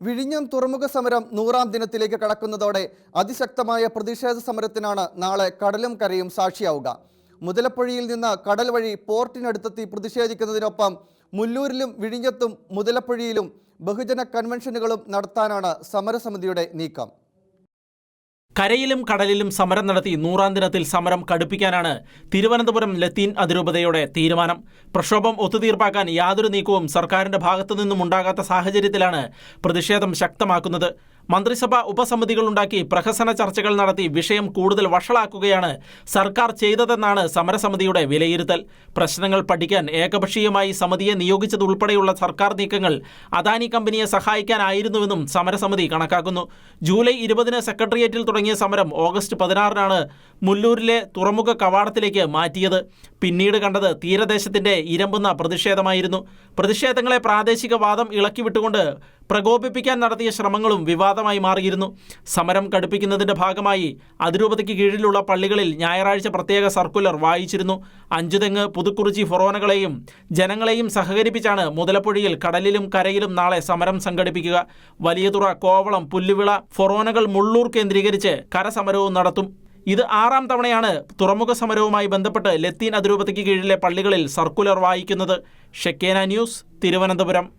വിഴിഞ്ഞം തുറമുഖ സമരം നൂറാം ദിനത്തിലേക്ക് കടക്കുന്നതോടെ അതിശക്തമായ പ്രതിഷേധ സമരത്തിനാണ് നാളെ കടലും കരയും സാക്ഷിയാവുക. മുതലപ്പുഴയിൽ നിന്ന് കടൽ വഴി പോർട്ടിനടുത്തെത്തി പ്രതിഷേധിക്കുന്നതിനൊപ്പം മുല്ലൂരിലും വിഴിഞ്ഞത്തും മുതലപ്പുഴയിലും ബഹുജന കൺവെൻഷനുകളും നടത്താനാണ് സമരസമിതിയുടെ നീക്കം. കരയിലും കടലിലും സമരം നടത്തി നൂറാം ദിനത്തിൽ സമരം കടുപ്പിക്കാനാണ് തിരുവനന്തപുരം ലത്തീൻ അതിരൂപതയുടെ തീരുമാനം. പ്രക്ഷോഭം ഒത്തുതീർപ്പാക്കാൻ യാതൊരു നീക്കവും സർക്കാരിന്റെ ഭാഗത്തു നിന്നും ഉണ്ടാകാത്ത സാഹചര്യത്തിലാണ് പ്രതിഷേധം ശക്തമാക്കുന്നത്. മന്ത്രിസഭ ഉപസമിതികളുണ്ടാക്കി പ്രഹസന ചർച്ചകൾ നടത്തി വിഷയം കൂടുതൽ വഷളാക്കുകയാണ് സർക്കാർ ചെയ്തതെന്നാണ് സമരസമിതിയുടെ വിലയിരുത്തൽ. പ്രശ്നങ്ങൾ പഠിക്കാൻ ഏകപക്ഷീയമായി സമിതിയെ നിയോഗിച്ചതുൾപ്പെടെയുള്ള സർക്കാർ നീക്കങ്ങൾ അദാനി കമ്പനിയെ സഹായിക്കാനായിരുന്നുവെന്നും സമരസമിതി കണക്കാക്കുന്നു. ജൂലൈ ഇരുപതിന് സെക്രട്ടേറിയറ്റിൽ തുടങ്ങിയ സമരം ഓഗസ്റ്റ് പതിനാറിനാണ് മുല്ലൂരിലെ തുറമുഖ കവാടത്തിലേക്ക് മാറ്റിയത്. പിന്നീട് കണ്ടത് തീരദേശത്തിന്റെ ഇരമ്പുന്ന പ്രതിഷേധമായിരുന്നു. പ്രതിഷേധങ്ങളെ പ്രാദേശിക വാദം ഇളക്കിവിട്ടുകൊണ്ട് പ്രകോപിപ്പിക്കാൻ നടത്തിയ ശ്രമങ്ങളും വിവാദമായി മാറിയിരുന്നു. സമരം കടുപ്പിക്കുന്നതിന്റെ ഭാഗമായി അതിരൂപതയ്ക്ക് കീഴിലുള്ള പള്ളികളിൽ ഞായറാഴ്ച പ്രത്യേക സർക്കുലർ വായിച്ചിരുന്നു. അഞ്ചുതെങ്ങ് പുതുക്കുറിച്ചി ഫൊറോനകളെയും ജനങ്ങളെയും സഹകരിപ്പിച്ചാണ് മുതലപ്പുഴയിൽ കടലിലും കരയിലും നാളെ സമരം സംഘടിപ്പിക്കുക. വലിയതുറ കോവളം പുല്ലുവിള ഫൊറോനകൾ മുള്ളൂർ കേന്ദ്രീകരിച്ച് കരസമരവും നടത്തും. ഇത് ആറാം തവണയാണ് തുറമുഖ സമരവുമായി ബന്ധപ്പെട്ട് ലത്തീൻ അതിരൂപതയ്ക്ക് കീഴിലെ പള്ളികളിൽ സർക്കുലർ വായിക്കുന്നത്. Shekinah news Thiruvananthapuram.